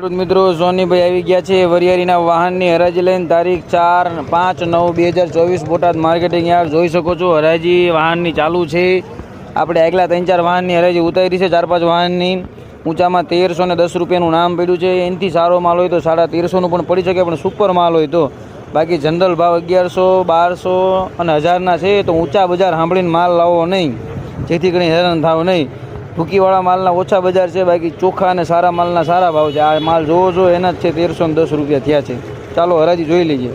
ખેડૂત મિત્રો, સોનીભાઈ આવી ગયા છે વરિયાળીના વાહનની હરાજી લઈને તારીખ ચાર પાંચ નવ બે હજાર ચોવીસ બોટાદ માર્કેટિંગ યાર્ડ જોઈ શકો છો. હરાજી વાહનની ચાલુ છે. આપણે આગલા ત્રણ ચાર વાહનની હરાજી ઉતારી છે. ચાર પાંચ વાહનની ઊંચામાં તેરસો ને દસ રૂપિયાનું નામ પડ્યું છે. એનાથી સારો માલ હોય તો સાડા તેરસોનું પણ પડી શકે, પણ સુપર માલ હોય તો. બાકી જનરલ ભાવ અગિયારસો, બારસો અને હજારના છે, તો ઊંચા બજાર સાંભળીને માલ લાવો નહીં. જેથી કરીને હેરાન થાવ નહીં. ટૂંકીવાળા માલના ઓછા બજાર છે બાકી ચોખ્ખા અને સારા માલના સારા ભાવ છે. આ માલ જોવો જો એના જ છે તેરસો ને દસ રૂપિયા થયા છે. ચાલો હરાજી જોઈ લઈએ.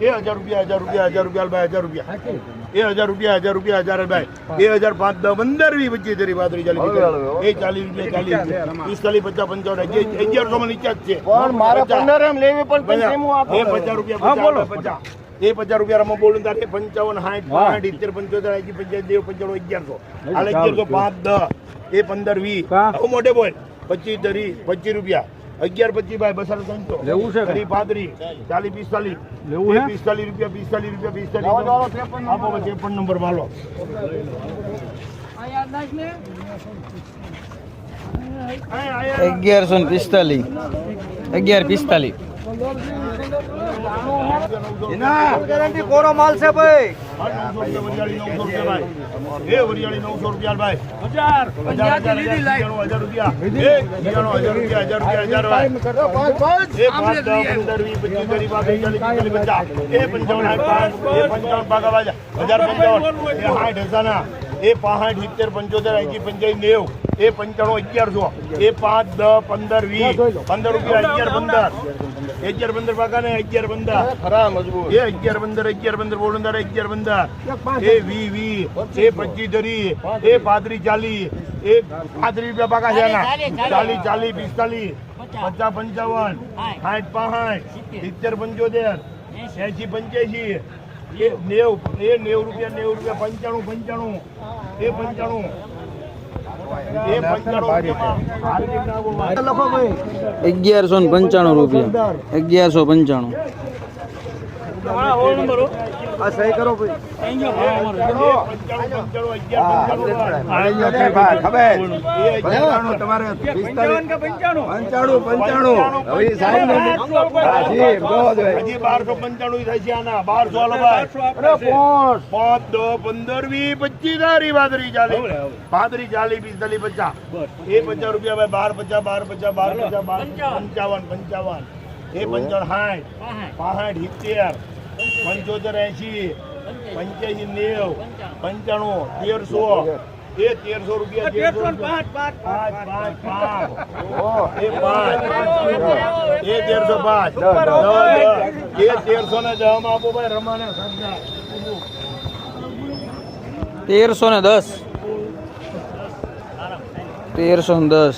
એ હજાર રૂપિયા હજાર રૂપિયા હજાર રૂપિયા ભાઈ હજાર રૂપિયા. એ હજાર રૂપિયા હજાર રૂપિયા હજાર ભાઈ. બે હજાર પાંચ દસ પંદર વી પચીસ હજાર પાંત્રીસ ચાલીસ એ ચાલીસ રૂપિયા ચાલીસ પિસ્તાલીસ પચાસ પંચાવન અગિયારસો માં નીચે જ છે. પણ મારે પંદર એમ લેવી પણ? એ પચાસ રૂપિયા પચાસ. પચાસ એ પચાસ રૂપિયા રમો બોલું તારે પંચાવન સાઠ પાંઠ ઇત્તેર પંચોતેર એસી પંચાયત દેવ પંચાણું અગિયારસો હાલ અગિયારસો પાંચ દસ એ પંદર વીસ. આવું મોટે બોલ. પચીસ ત્રીસ પચીસ રૂપિયા. અગિયાર પચીસ ભાઈ બસો ત્રણસો લેવું છે ધરી પાંત્રી ચાલીસ પિસ્તાલીસ. લેવું છે પિસ્તાલીસ રૂપિયા પિસ્તાલીસ રૂપિયા પિસ્તાલીસ. આપો ત્રેપન નંબર માલો અગિયારસો ને પિસ્તાલીસ. અગિયાર પિસ્તાલીસ. ગેરંટી કોરો માલ છે ભાઈ. એ વરિયાળી નવસો રૂપિયા ભાઈ. હજાર. પંચાવન હજાર પંચાવન. એ પાંસઠ સિત્તેર પંચોતેર એસી પંચાયત નેવ. એ પંચાણું અગિયારસો એ પાંચ દસ પંદર વીસ. પંદર રૂપિયા અગિયાર પંદર. અગિયાર પંદર પાકા ને અગિયાર પંદર. ખરા મજબૂત. એ અગિયાર પંદર અગિયાર પંદર બોલંદાર અગિયાર પંદર. એ વી વી. એ પચીસ ધરી. એ પાંત્રીસ ચાલીસ. એ પાંત્રીસ રૂપિયા પાકા છે આના. ચાલીસ ચાલીસ પિસ્તાલીસ. પચાસ. પંચાવન. સાઠ પાંસઠ. સિત્તેર. પંચોતેર. એસી પંચ્યાસી. એ નેવ એ નેવ રૂપિયા નેવ રૂપિયા પંચાણું પંચાણું એ પંચાણું. અગિયારસો ને પંચાણું રૂપિયા. અગિયારસો પંચાણું. આ સહી કરો ભાઈ. તમારે. પંચાણું. પંચાણું હવે સાહેબ બારસો પંચાણું થાય છે આના. બારસો પાંચ. દસ પંદર વીસ પચીસ તારી બાદરી ચાલી બાદરી ચાલી પિસ્તાલીસ પચાસ. એ પચાસ રૂપિયા બાર પચાસ બાર પચાસ બાર પચાસ બાર પંચાવન પંચાવન. એ પંચોતેર સાઠ પાસઠ. સિત્તેર પંચોતેર એસી પંચ્યાસી નેવ પંચાણું તેરસો. એ તેરસો રૂપિયા તેરસો પાંચ પાંચ પાંચ પાંચ એ પાંચ. એ તેરસો પાંચ. એ તેરસો ને દહમાં આપો ભાઈ રમાને તેરસો ને દસ. તેરસો ને દસ.